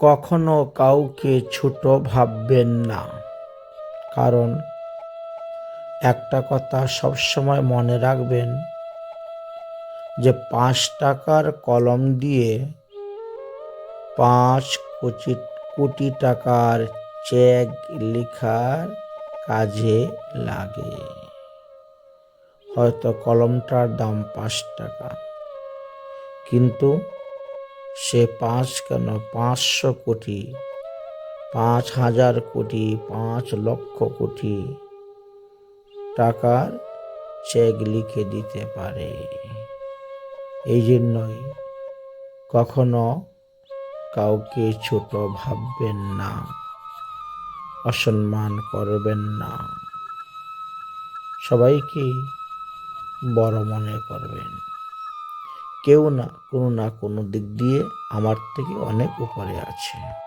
কখনো কাউকে ছোট ভাববেন না। কারণ একটা কথা সবসময় মনে রাখবেন, যে পাঁচ টাকার কলম দিয়ে পাঁচ কোটি কোটি টাকার চেক লেখার কাজে লাগে। হয়তো কলমটার দাম পাঁচ টাকা। কিন্তু সে পাঁচ কেন? পাঁচশো কোটি। পাঁচ হাজার কোটি, পাঁচ লক্ষ কোটি টাকার চেক লিখে দিতে পারে। এই জন্যই কখনো কাউকে ছোট ভাববেন না, অসম্মান করবেন না। সবাইকে বড় মনে করবেন। কেউ না কোনো না কোনো দিক দিয়ে আমার থেকে অনেক উপরে আছে।